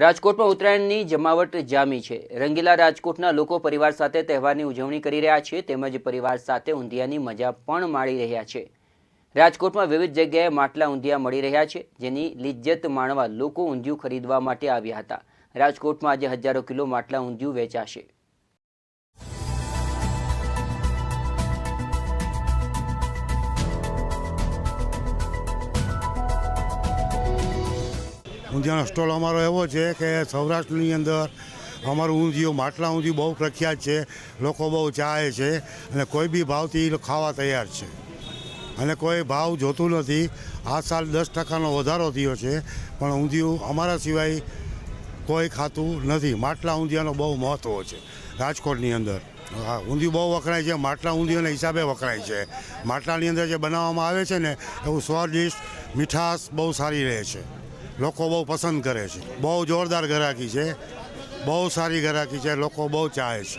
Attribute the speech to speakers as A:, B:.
A: રાજકોટમાં ઉત્તરાયણની જમાવટ જામી છે. રંગીલા રાજકોટના લોકો પરિવાર સાથે તહેવારની ઉજવણી કરી રહ્યા છે. તેમજ પરિવાર સાથે ઊંધિયાની મજા પણ માણી રહ્યા છે. રાજકોટમાં વિવિધ જગ્યાએ માટલા ઊંધિયા મળી રહ્યા છે, જેની લિજ્જત માણવા લોકો ઊંધિયું ખરીદવા માટે આવ્યા હતા. રાજકોટમાં આજે હજારો કિલો માટલા ઊંધિયું વેચાશે.
B: ઊંધિયાનો સ્ટોલ અમારો એવો છે કે સૌરાષ્ટ્રની અંદર અમારું ઊંધિયું, માટલા ઊંધિયું બહુ પ્રખ્યાત છે, લોકો બહુ ચાહે છે અને કોઈ બી ભાવથી ખાવા તૈયાર છે. અને કોઈ ભાવ જોતું નથી. આ સાલ દસ ટકાનો વધારો થયો છે, પણ ઊંધિયું અમારા સિવાય કોઈ ખાતું નથી. માટલા ઊંધિયાનો બહુ મહત્ત્વ છે રાજકોટની અંદર. હા, ઊંધિયું બહુ વખણાય છે, માટલા ઊંધિયોના હિસાબે વખણાય છે. માટલાની અંદર જે બનાવવામાં આવે છે ને, એવું સ્વાદિષ્ટ મીઠાશ બહુ સારી રહે છે. લોકો બહુ પસંદ કરે છે. બહુ જોરદાર ગરાકી છે. બહુ સારી ગરાકી છે. લોકો બહુ ચાહે છે.